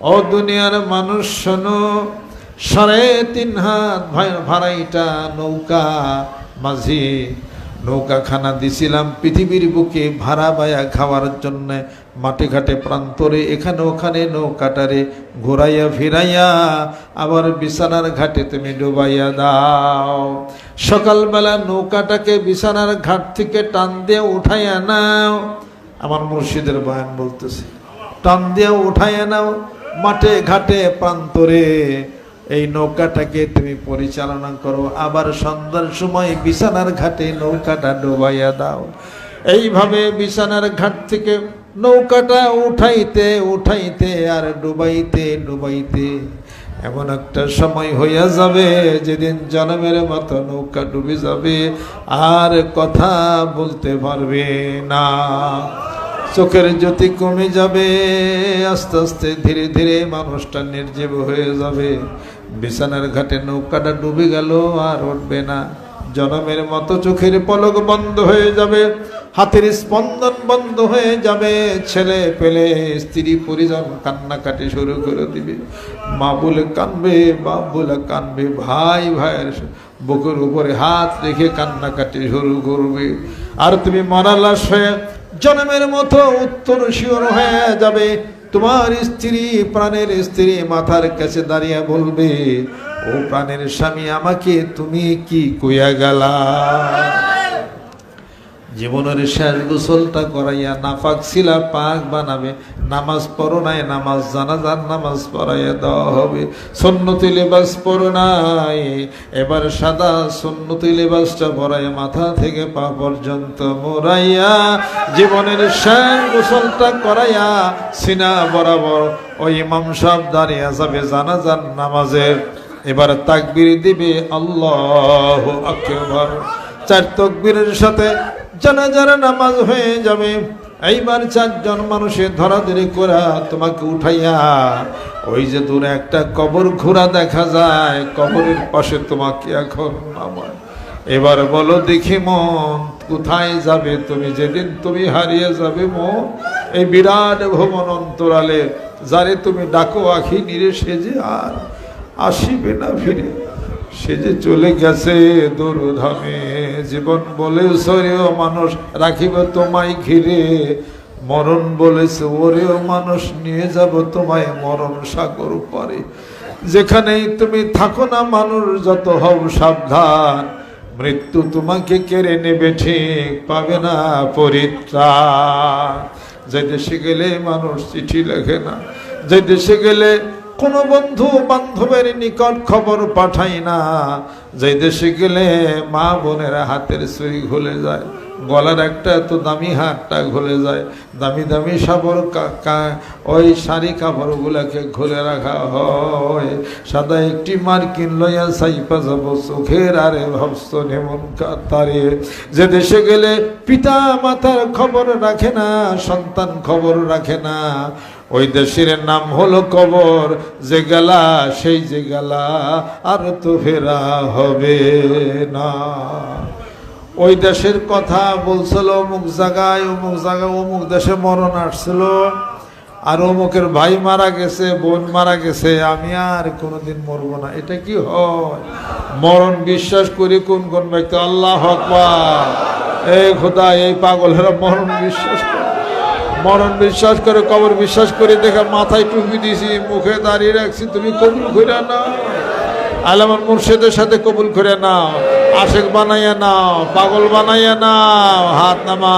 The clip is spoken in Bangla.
ও দুনিয়ার মানুষ, শোনো, সাড়ে তিন হাত ভাড়াইটা নৌকা মাঝি, নৌকাখানা দিছিলাম পৃথিবীর বুকে ভাড়া বায়া খাওয়ার জন্য। মাঠে ঘাটে প্রান্তরে, এখানে ওখানে নৌকাটারে ঘোরাইয়া ফিরাইয়া আবার বিছানার ঘাটে তুমি ডুবাইয়া দাও। সকালবেলা নৌকাটাকে বিছানার ঘাট থেকে টান দিয়ে উঠাইয়া নাও। আমার মুর্শিদের বয়ান বলতেছে, টান দিয়ে উঠাইয়া নাও। মাঠে, ঘাটে, প্রান্তরে। এই নৌকাটাকে তুমি পরিচালনা করো। আবার সন্ধ্যার সময় বিছানার ঘাটে নৌকাটা ডুবাইয়া দাও। এইভাবে বিছানার ঘাট থেকে নৌকাটা উঠাইতে উঠাইতে আর ডুবাইতে ডুবাইতে এমন একটা সময় হইয়া যাবে, যেদিন জনমের মতো নৌকা ডুবে যাবে। আর কথা বলতে পারবে না। চোখের জ্যোতি কমে যাবে, আস্তে আস্তে ধীরে ধীরে মানুষটা নির্জীব হয়ে যাবে। বিছানার ঘাটে নৌকাটা ডুবে গেল, আর উঠবে না। জনমের মতো চোখের পলক বন্ধ হয়ে যাবে, হাতের স্পন্দন বন্ধ হয়ে যাবে। ছেলে পেলে স্ত্রী পরিজন কান্নাকাটি শুরু করে দিবে। মা বলে কানবে বাপ বলে কানবে, ভাই ভাইয়ের বুকের উপরে হাত রেখে কান্নাকাটি শুরু করবে। আর তুমি মরালাস হয়ে জন্মের মতো উত্তর শিওর হয়ে যাবে। তোমার স্ত্রী প্রাণের স্ত্রী মাথার কাছে দাঁড়িয়ে বলবে, ও প্রাণের স্বামী, আমাকে তুমি কি কইয়া গেলা? জীবনের শেষ গোসলটা করাইয়া নাফাক শিলা পাক বানাবে। নামাজ পড়ো নাই, নামাজ জানাজার নামাজ পড়াইয়া দেওয়া হবে। সন্নতি লেবাস পড়ো নাই। এবার সাদা সন্নতি লেবাসটা পরাইয়া মাথা থেকে পা পর্যন্ত মোরাইয়া জীবনের শেষ গোসলটা করাইয়া সিনা বরাবর ওই ইমাম সাহেব দাঁড়িয়ে যাবে জানাজার নামাজের। এবার তাকবির দিবে আল্লাহ আকবার। চার তকবীরের সাথে জানাজার নামাজ হয়ে যাবে। এইবার চারজন মানুষের ধরাধরি করা তোমাকে উঠাইয়া, ওই যে দূরে একটা কবর ঘোরা দেখা যায়, কবরের পাশে তোমাকে এখন আমার এবার বলো দেখি মন, কোথায় যাবে তুমি? যেদিন তুমি হারিয়ে যাবে মন, এই বিরাট ভবন অন্তরালে, যারে তুমি ডাকো আখি নিরে সেজে আর আসিবে না ফিরে। সে যে চলে গেছে দুর্ধামে, জীবন বলে সরেও মানুষ রাখিব তোমায় ঘিরে। মরণ বলেছে ওরেও মানুষ নিয়ে যাব তোমায় মরণ সাগর পরে। যেখানেই তুমি থাকো না মানুষ, যত হও সাবধান। মৃত্যু তোমাকে কেড়ে নেবে ঠিক, পাবে না পরিত্রাণ। যে দেশে গেলে মানুষ চিঠি লেখে না, যে দেশে গেলে কোনো বন্ধু বান্ধবের নিকট খবর পাঠাই না। যে দেশে গেলে মা বোনের হাতের সুই ঘুলে যায়, গলার একটা এত দামি হাতটা ঘুলে যায়। দামি দামি সাবর ওই শাড়ি কাপড়গুলোকে ঘুরে রাখা হয়। সাদা একটি মার্কিন লইয়া সাইপা যাব চোখের আরে ভাবস নেমন তারে যে দেশে গেলে পিতা মাতার খবর রাখে না, সন্তান খবর রাখে না। ওই দেশের নাম হলো কবর, যে গেলা, সেই যে গেলা, আর তো ফেরা হবে না। ওই দেশের কথা বলছিল, অমুক জায়গায় অমুক জায়গায়, অমুক দেশে মরণ আসছিল, আর অমুকের ভাই মারা গেছে, বোন মারা গেছে, আমি আর কোনোদিন মরবো না। এটা কি হয়? মরণ বিশ্বাস করি কোন কোন ব্যক্তি আল্লাহ আকবার। এই খোদা, এই পাগল হেরা মরণ বিশ্বাস করে। মরণ বিশ্বাস করে, কবর বিশ্বাস করে, দেখে মাথায় টুপি দিছি মুখে দাঁড়িয়ে রাখছি, তুমি কবুল করে নাও। আলামার মুর্শিদের সাথে কবুল করে নাও, আশেক বানাইয়া নাও, পাগল বানাইয়া নাও, হাত নামা